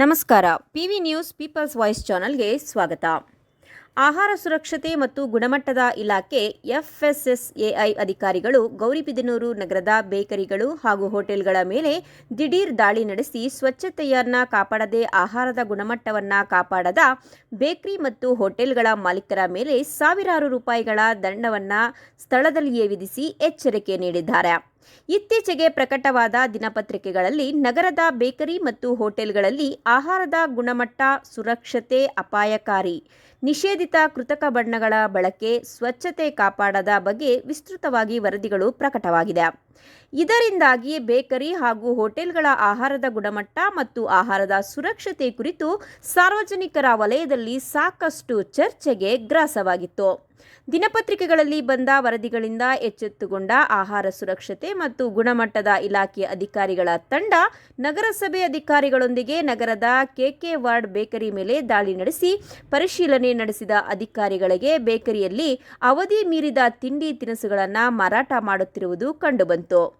ನಮಸ್ಕಾರ. P V news people's voice ಚಾನಲ್ಗೆ ಸ್ವಾಗತ. ಆಹಾರ ಸುರಕ್ಷತೆ ಮತ್ತು ಗುಣಮಟ್ಟದ ಇಲಾಖೆ ಎಫ್ಎಸ್ಎಸ್ಎಐ ಅಧಿಕಾರಿಗಳು ಗೌರಿಬಿದನೂರು ನಗರದ ಬೇಕರಿಗಳು ಹಾಗೂ ಹೋಟೆಲ್ಗಳ ಮೇಲೆ ದಿಢೀರ್ ದಾಳಿ ನಡೆಸಿ ಸ್ವಚ್ಛತೆಯನ್ನ ಕಾಪಾಡದೆ ಆಹಾರದ ಗುಣಮಟ್ಟವನ್ನ ಕಾಪಾಡದ ಬೇಕರಿ ಮತ್ತು ಹೋಟೆಲ್ಗಳ ಮಾಲೀಕರ ಮೇಲೆ ಸಾವಿರಾರು ರೂಪಾಯಿಗಳ ದಂಡವನ್ನ ಸ್ಥಳದಲ್ಲಿಯೇ ವಿಧಿಸಿ ಎಚ್ಚರಿಕೆ ನೀಡಿದ್ದಾರೆ. ಇತ್ತೀಚೆಗೆ ಪ್ರಕಟವಾದ ದಿನಪತ್ರಿಕೆಗಳಲ್ಲಿ ನಗರದ ಬೇಕರಿ ಮತ್ತು ಹೋಟೆಲ್ಗಳಲ್ಲಿ ಆಹಾರದ ಗುಣಮಟ್ಟ, ಸುರಕ್ಷತೆ ಅಪಾಯಕಾರಿ, ನಿಷೇಧಿತ ಕೃತಕ ಬಣ್ಣಗಳ ಬಳಕೆ, ಸ್ವಚ್ಛತೆ ಕಾಪಾಡದ ಬಗ್ಗೆ ವಿಸ್ತೃತವಾಗಿ ವರದಿಗಳು ಪ್ರಕಟವಾಗಿದೆ. ಇದರಿಂದಾಗಿ ಬೇಕರಿ ಹಾಗೂ ಹೋಟೆಲ್ಗಳ ಆಹಾರದ ಗುಣಮಟ್ಟ ಮತ್ತು ಆಹಾರದ ಸುರಕ್ಷತೆ ಕುರಿತು ಸಾರ್ವಜನಿಕರ ವಲಯದಲ್ಲಿ ಸಾಕಷ್ಟು ಚರ್ಚೆಗೆ ಗ್ರಾಸವಾಗಿತ್ತು. ದಿನಪತ್ರಿಕೆಗಳಲ್ಲಿ ಬಂದ ವರದಿಗಳಿಂದ ಎಚ್ಚೆತ್ತುಗೊಂಡ ಆಹಾರ ಸುರಕ್ಷತೆ ಮತ್ತು ಗುಣಮಟ್ಟದ ಇಲಾಖೆ ಅಧಿಕಾರಿಗಳ ತಂಡ, ನಗರಸಭೆ ಅಧಿಕಾರಿಗಳೊಂದಿಗೆ ನಗರದ ಕೆಕೆ ವಾರ್ಡ್ ಬೇಕರಿ ಮೇಲೆ ದಾಳಿ ನಡೆಸಿ ಪರಿಶೀಲನೆ ನಡೆಸಿದ ಅಧಿಕಾರಿಗಳಿಗೆ ಬೇಕರಿಯಲ್ಲಿ ಅವಧಿ ಮೀರಿದ ತಿಂಡಿ ತಿನಿಸುಗಳನ್ನು ಮಾರಾಟ ಮಾಡುತ್ತಿರುವುದು ಕಂಡುಬಂತು.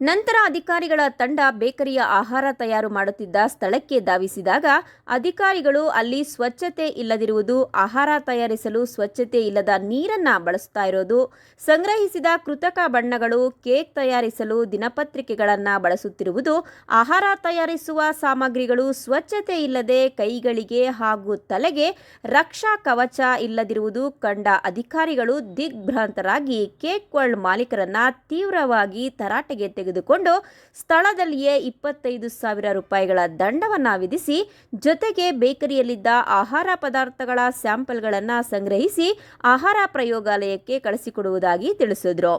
ನಂತರ ಅಧಿಕಾರಿಗಳ ತಂಡ ಬೇಕರಿಯ ಆಹಾರ ತಯಾರು ಮಾಡುತ್ತಿದ್ದ ಸ್ಥಳಕ್ಕೆ ಧಾವಿಸಿದಾಗ ಅಧಿಕಾರಿಗಳು ಅಲ್ಲಿ ಸ್ವಚ್ಛತೆ ಇಲ್ಲದಿರುವುದು, ಆಹಾರ ತಯಾರಿಸಲು ಸ್ವಚ್ಛತೆ ಇಲ್ಲದ ನೀರನ್ನ ಬಳಸ್ತಾ ಇರೋದು, ಸಂಗ್ರಹಿಸಿದ ಕೃತಕ ಬಣ್ಣಗಳು, ಕೇಕ್ ತಯಾರಿಸಲು ದಿನಪತ್ರಿಕೆಗಳನ್ನು ಬಳಸುತ್ತಿರುವುದು, ಆಹಾರ ತಯಾರಿಸುವ ಸಾಮಗ್ರಿಗಳು ಸ್ವಚ್ಛತೆ ಇಲ್ಲದೆ ಕೈಗಳಿಗೆ ಹಾಗೂ ತಲೆಗೆ ರಕ್ಷಾ ಕವಚ ಇಲ್ಲದಿರುವುದು ಕಂಡ ಅಧಿಕಾರಿಗಳು ದಿಗ್ಭ್ರಾಂತರಾಗಿ ಕೇಕ್ ವರ್ಲ್ಡ್ ಮಾಲೀಕರನ್ನ ತೀವ್ರವಾಗಿ ತರಾಟೆಗೆ ತೆಗೆದುಕೊಂಡು ಸ್ಥಳದಲ್ಲಿಯೇ ಇಪ್ಪತ್ತೈದು ಸಾವಿರ ರೂಪಾಯಿಗಳ ದಂಡವನ್ನು ವಿಧಿಸಿ ಜೊತೆಗೆ ಬೇಕರಿಯಲ್ಲಿದ್ದ ಆಹಾರ ಪದಾರ್ಥಗಳ ಸ್ಯಾಂಪಲ್ಗಳನ್ನು ಸಂಗ್ರಹಿಸಿ ಆಹಾರ ಪ್ರಯೋಗಾಲಯಕ್ಕೆ ಕಳಿಸಿಕೊಡುವುದಾಗಿ ತಿಳಿಸಿದ್ರು.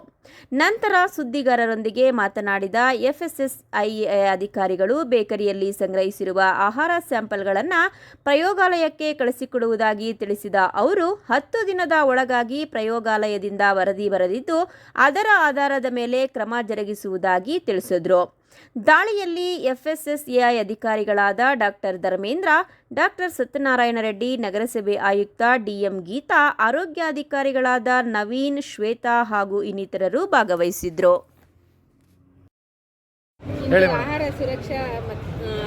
ನಂತರ ಸುದ್ದಿಗಾರರೊಂದಿಗೆ ಮಾತನಾಡಿದ ಎಫ್ಎಸ್ಎಸ್ಐ ಅಧಿಕಾರಿಗಳು ಬೇಕರಿಯಲ್ಲಿ ಸಂಗ್ರಹಿಸಿರುವ ಆಹಾರ ಸ್ಯಾಂಪಲ್ಗಳನ್ನು ಪ್ರಯೋಗಾಲಯಕ್ಕೆ ಕಳಿಸಿಕೊಡುವುದಾಗಿ ತಿಳಿಸಿದ ಅವರು, ಹತ್ತು ದಿನದ ಒಳಗಾಗಿ ಪ್ರಯೋಗಾಲಯದಿಂದ ವರದಿ ಬರೆದಿದ್ದು, ಅದರ ಆಧಾರದ ಮೇಲೆ ಕ್ರಮ ಜರುಗಿಸುವುದಾಗಿ ತಿಳಿಸಿದ್ರು. ದಾಳಿಯಲ್ಲಿ ಎಫ್ಎಸ್ಎಸ್ಎಐ ಅಧಿಕಾರಿಗಳಾದ ಡಾಕ್ಟರ್ ಧರ್ಮೇಂದ್ರ ಡಾಕ್ಟರ್ ಸತ್ಯನಾರಾಯಣ ರೆಡ್ಡಿ ನಗರಸಭೆ ಆಯುಕ್ತ ಡಿಎಂ ಗೀತಾ ಆರೋಗ್ಯಾಧಿಕಾರಿಗಳಾದ ನವೀನ್ ಶ್ವೇತಾ ಹಾಗೂ ಇನ್ನಿತರರು ಭಾಗವಹಿಸಿದ್ರು. ಆಹಾರ ಸುರಕ್ಷಾ ಮತ್-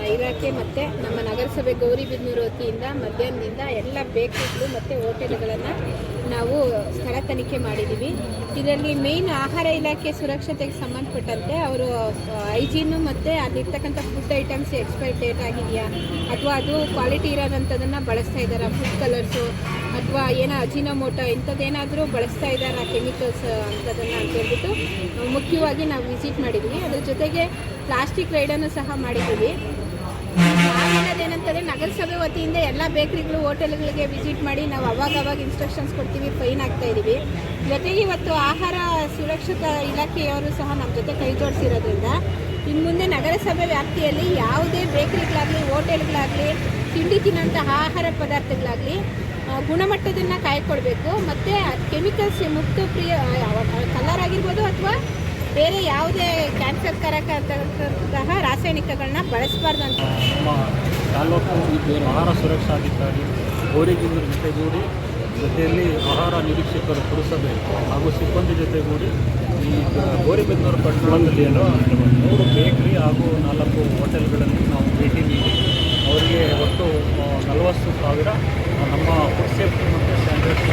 ಇಲಾಖೆ ಮತ್ತೆ ನಮ್ಮ ನಗರಸಭೆ ಗೌರಿಬಿದನೂರು ವತಿಯಿಂದ ಮಧ್ಯಾಹ್ನದಿಂದ ಎಲ್ಲ ಬೇಕರಿಗಳು ಮತ್ತೆ ಹೋಟೆಲ್ಗಳನ್ನು ನಾವು ಸ್ಥಳ ತನಿಖೆ ಮಾಡಿದ್ದೀವಿ. ಇದರಲ್ಲಿ ಮೇನ್ ಆಹಾರ ಇಲಾಖೆ ಸುರಕ್ಷತೆಗೆ ಸಂಬಂಧಪಟ್ಟಂತೆ ಅವರು ಹೈಜೀನು ಮತ್ತು ಅಲ್ಲಿರ್ತಕ್ಕಂಥ ಫುಡ್ ಐಟಮ್ಸ್ ಎಕ್ಸ್ಪೈರ್ ಡೇಟ್ ಆಗಿದೆಯಾ? ಅಥವಾ ಅದು ಕ್ವಾಲಿಟಿ ಇರೋದಂಥದನ್ನು ಬಳಸ್ತಾ ಇದ್ದಾರಾ? ಫುಡ್ ಕಲರ್ಸು ಅಥವಾ ಏನೋ ಅಜಿನೋಮೋಟೋ ಇಂಥದ್ದೇನಾದರೂ ಬಳಸ್ತಾ ಇದ್ದಾರಾ ಕೆಮಿಕಲ್ಸ್ ಅಂಥದನ್ನು ಅಂತ ಹೇಳ್ಬಿಟ್ಟು ಮುಖ್ಯವಾಗಿ ನಾವು ವಿಸಿಟ್ ಮಾಡಿದ್ದೀವಿ. ಅದ್ರ ಜೊತೆಗೆ ಪ್ಲಾಸ್ಟಿಕ್ ರೈಡನ್ನು ಸಹ ಮಾಡಿದ್ದೀವಿ. ನಾವೇನದೇನಂತಂದರೆ ನಗರಸಭೆ ವತಿಯಿಂದ ಎಲ್ಲ ಬೇಕರಿಗಳು, ಹೋಟೆಲ್ಗಳಿಗೆ ವಿಸಿಟ್ ಮಾಡಿ ನಾವು ಅವಾಗ ಅವಾಗ ಇನ್ಸ್ಟ್ರಕ್ಷನ್ಸ್ ಕೊಡ್ತೀವಿ ಫೈನ್ ಆಗ್ತಾ ಇದ್ದೀವಿ ಜೊತೆಗೆ ಇವತ್ತು ಆಹಾರ ಸುರಕ್ಷತಾ ಇಲಾಖೆಯವರು ಸಹ ನಮ್ಮ ಜೊತೆ ಕೈ ಜೋಡಿಸಿರೋದ್ರಿಂದ ಇನ್ನು ಮುಂದೆ ನಗರಸಭೆ ವ್ಯಾಪ್ತಿಯಲ್ಲಿ ಯಾವುದೇ ಬೇಕರಿಗಳಾಗಲಿ, ಹೋಟೆಲ್ಗಳಾಗಲಿ, ತಿಂಡಿ ತಿನ್ನೋಂತಹ ಆಹಾರ ಪದಾರ್ಥಗಳಾಗಲಿ ಗುಣಮಟ್ಟದನ್ನ ಕಾಯ್ಕೊಳ್ಬೇಕು ಮತ್ತು ಕೆಮಿಕಲ್ಸ್ ಮುಕ್ತ ಪ್ರಿಯ ಕಲರ್ ಆಗಿರ್ಬೋದು ಅಥವಾ ಬೇರೆ ಯಾವುದೇ ಕ್ಯಾನ್ಸರ್ ಕಾರಕ ಅಂತಕ್ಕಂತಹ ರಾಸಾಯನಿಕಗಳನ್ನ ಬಳಸಬಾರ್ದು ಅಂತ. ನಮ್ಮ ತಾಲೂಕು ಆಹಾರ ಸುರಕ್ಷಾಧಿಕಾರಿ ಗೋರಿಗಿಂದ್ರ ಜೊತೆಗೂಡಿ ಜೊತೆಯಲ್ಲಿ ಆಹಾರ ನಿರೀಕ್ಷಕರು ಕೊಡಿಸಬೇಕು. ಹಾಗೂ ಸಿಬ್ಬಂದಿ ಜೊತೆಗೂಡಿ ಈ ಗೌರಿಬಿಂದೂರು ಪಟ್ಟಣದಲ್ಲಿ ಮೂರು ಬೇಕ್ರಿ ಹಾಗೂ ನಾಲ್ಕು ಹೋಟೆಲ್ಗಳಲ್ಲಿ ನಾವು ಭೇಟಿ ನೀಡಿ ಅವರಿಗೆ ಒಟ್ಟು ನಲವತ್ತು ಸಾವಿರ ನಮ್ಮ ಫುಡ್ ಸೇಫ್ಟಿ ಮತ್ತು ಸ್ಟ್ಯಾಂಡರ್ಡ್ಸ್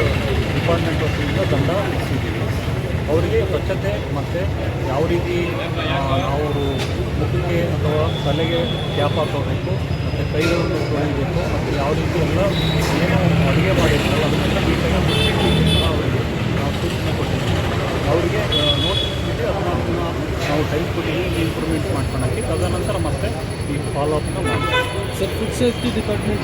ಡಿಪಾರ್ಟ್ಮೆಂಟ್ ವತಿಯಿಂದ ದಂಡ ವಿಧಿಸಿದ್ದೀವಿ. ಅವರಿಗೆ ಸ್ವಚ್ಛತೆ ಮತ್ತು ಯಾವ ರೀತಿ ಅವರು ಮುಖಕ್ಕೆ ಅಥವಾ ತಲೆಗೆ ಕ್ಯಾಪ್ ಹಾಕೋಬೇಕು ಮತ್ತು ಕೈಗಳನ್ನು ತೊಳಿಬೇಕು, ಮತ್ತು ಯಾವ ರೀತಿ ಎಲ್ಲ ಏನು ಅಡುಗೆ ಮಾಡಿರ್ತಾರಲ್ಲ ಅದನ್ನೆಲ್ಲ ನೀಟಾಗಿ ಅವರಿಗೆ ನಾವು ಸೂಚನೆ ಕೊಟ್ಟಿದ್ದೀವಿ. ಅವರಿಗೆ ನೋಟಿಸ್ ಅದನ್ನು ಅದನ್ನು ನಾವು ಟೈಮ್ ಕೊಟ್ಟಿದ್ದೀವಿ ಇಂಪ್ರೂವ್ಮೆಂಟ್ ಮಾಡ್ಕೊಳಕ್ಕೆ. ತದನಂತರ ಮತ್ತೆ ಈ ಫಾಲೋಅಪ್ನ ಮಾಡಿ ಮಾಡ್ತೀವಿ. Sir food safety department